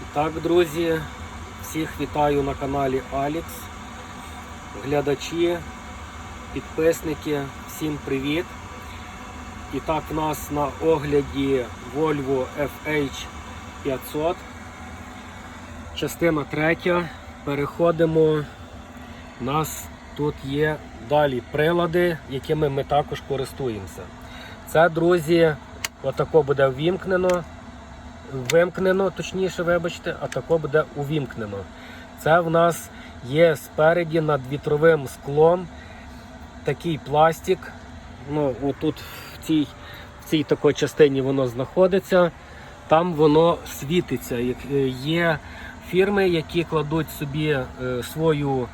І Так, друзі, всіх вітаю на каналі Алікс. Глядачі, підписники, всім привіт. І так, в нас на огляді Volvo FH500. Частина третя. Переходимо. У нас тут є далі прилади, якими ми також користуємося. Це, друзі, отако буде ввімкнено вимкнено, точніше, вибачте, а тако буде увімкнено. Це в нас є спереді над вітровим склом такий пластик. Ну, отут в цій, в цій такій частині воно знаходиться. Там воно світиться. Е, Є фірми, які кладуть собі е, свою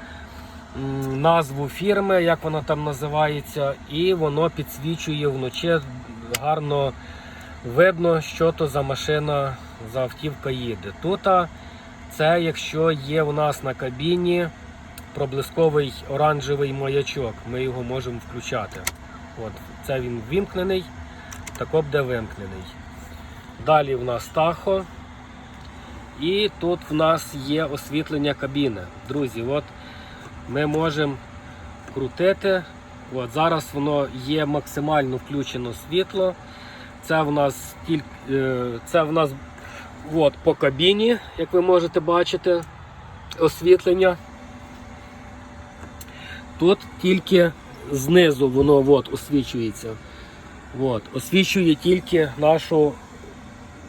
назву фірми, як вона там називається, і воно підсвічує вночі гарно видно, що то за машина, за автівка їде. Тут це якщо є у нас на кабіні проблисковий оранжевий маячок, ми його можемо включати. От, це він вимкнений, тако буде вимкнений. Далі в нас тахо. І тут в нас є освітлення кабіни. Друзі, от ми можемо крутити. От, зараз воно є максимально включено світло. Це в нас е, це в нас от, по кабіні, як ви можете бачити, освітлення. Тут тільки знизу воно от, освічується. От, освічує тільки нашу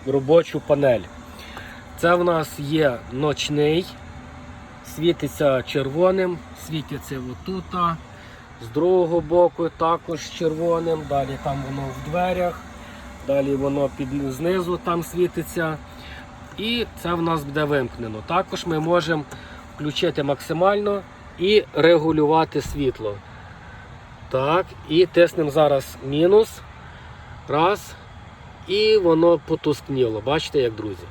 робочу панель. Це в нас є ночний, світиться червоним, світиться отут, з другого боку також червоним, далі там воно в дверях. Далі воно під знизу там світиться. І це в нас буде вимкнено. Також ми можемо включити максимально і регулювати світло. Так, і тиснемо зараз мінус. Раз. І воно потускніло. Бачите, як друзі.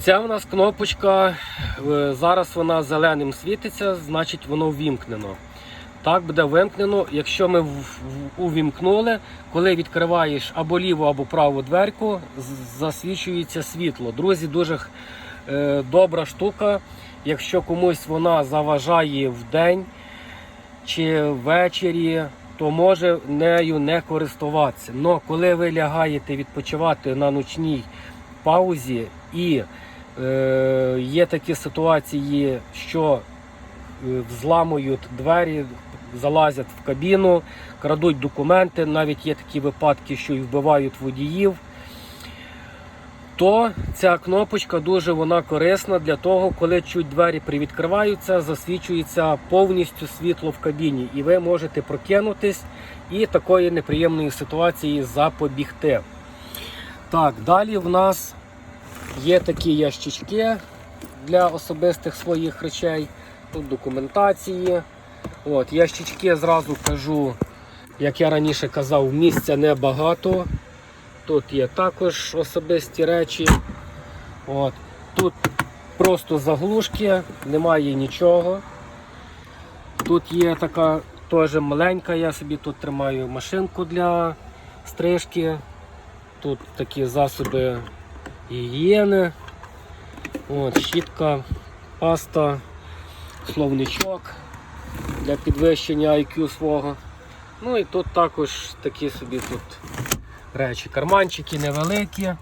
Ця в нас кнопочка, е, зараз вона зеленим світиться, значить воно ввімкнено. Так буде вимкнено, якщо ми увімкнули, коли відкриваєш або ліву, або праву дверку, засвічується світло. Друзі, дуже е, добра штука. Якщо комусь вона заважає в день чи ввечері, то може нею не користуватися. Но коли ви лягаєте відпочивати на ночній паузі і е, є такі ситуації, що взламують двері, залазять в кабіну, крадуть документи. Навіть є такі випадки, що і вбивають водіїв. То ця кнопочка дуже вона корисна для того, коли чуть двері привідкриваються, засвічується повністю світло в кабіні, і ви можете прокинутись і такої неприємної ситуації запобігти. Так, далі в нас є такі ящички для особистих своїх речей. Тут документації. От, ящички зразу кажу, як я раніше казав, місця небагато. Тут є також особисті речі. От. Тут просто заглушки, немає нічого. Тут є така теж маленька, я собі тут тримаю машинку для стрижки. Тут такі засоби гігієни. От, щітка, паста, словничок для підвищення IQ свого. Ну і тут також такі собі тут речі. Карманчики невеликі,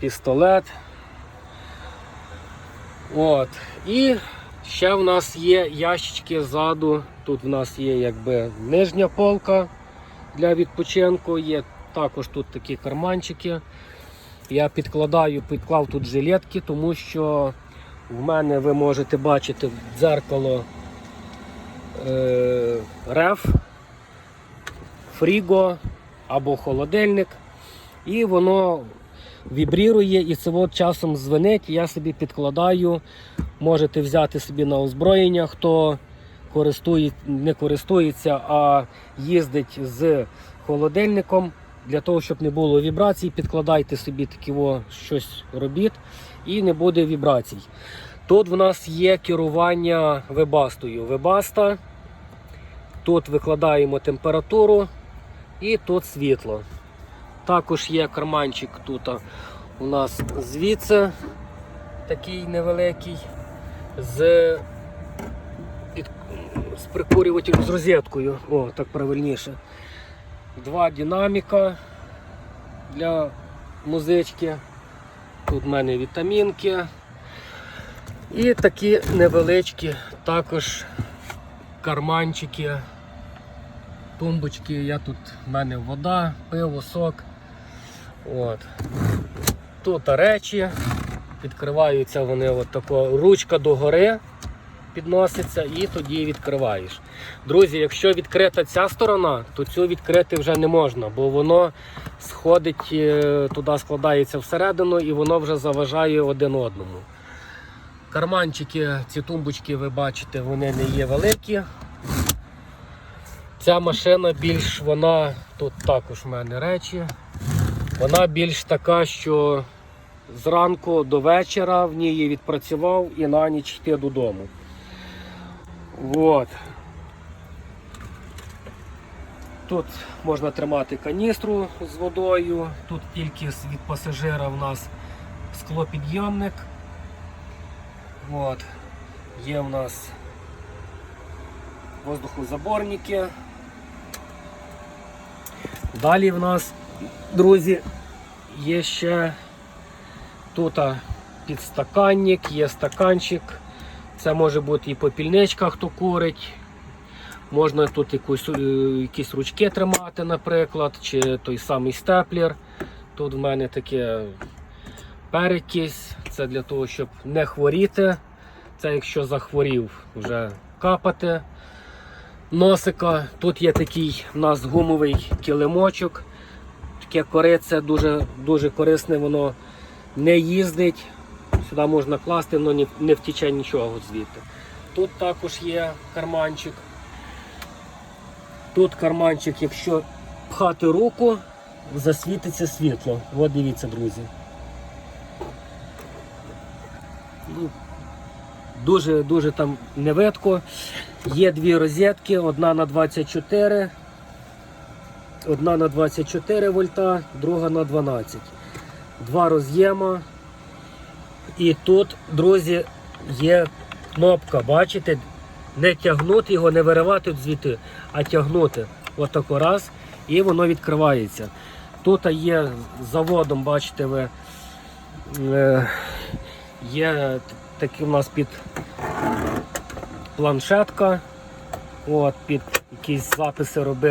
пістолет. От. І ще в нас є ящички ззаду. Тут в нас є якби нижня полка для відпочинку, є також тут такі карманчики. Я підкладаю, підклав тут жилетки, тому що в мене ви можете бачити дзеркало е, реф, фріго або холодильник. І воно вібрірує і це от часом дзвенить. Я собі підкладаю. Можете взяти собі на озброєння, хто користує, не користується, а їздить з холодильником. Для того, щоб не було вібрацій, підкладайте собі такі о, щось робіть і не буде вібрацій. Тут в нас є керування вебастою. Вебаста. Тут викладаємо температуру і тут світло. Також є карманчик тут у нас звідси такий невеликий з, з прикурювателем з розеткою. О, так правильніше. Два динаміка для музички. Тут в мене вітамінки. І такі невеличкі також карманчики, тумбочки. Я тут в мене вода, пиво, сок. От. Тут речі. Відкриваються вони от тако, ручка догори підноситься і тоді відкриваєш. Друзі, якщо відкрита ця сторона, то цю відкрити вже не можна, бо воно сходить е, туди, складається всередину і воно вже заважає один одному. Карманчики, ці тумбочки, ви бачите, вони не є великі. Ця машина більш вона, тут також в мене речі. Вона більш така, що зранку до вечора в ній відпрацював і на ніч йти додому. От. Тут можна тримати каністру з водою. Тут тільки від пасажира в нас склопідйомник. От. Є в нас воздухозаборники. Далі в нас, друзі, є ще тут підстаканник, є стаканчик. Це може бути і попільничка, хто курить. Можна тут якусь, е, якісь ручки тримати, наприклад, чи той самий степлер. Тут в мене таке перекись. Це для того, щоб не хворіти. Це якщо захворів, вже капати носика. Тут є такий у нас гумовий килимочок. Таке корице дуже, дуже корисне, воно не їздить. Сюди можна класти, але не, втіче нічого звідти. Тут також є карманчик. Тут карманчик, якщо пхати руку, засвітиться світло. От дивіться, друзі. Ну, дуже дуже там невидко. Є дві розетки, одна на 24, одна на 24 вольта, друга на 12. Два роз'єма. І тут, друзі, є кнопка, бачите? Не тягнути його, не виривати звідти, а тягнути. Отако раз, і воно відкривається. Тут є заводом, бачите, ви, е, є т- такий у нас під планшетка, от, під якісь записи робити.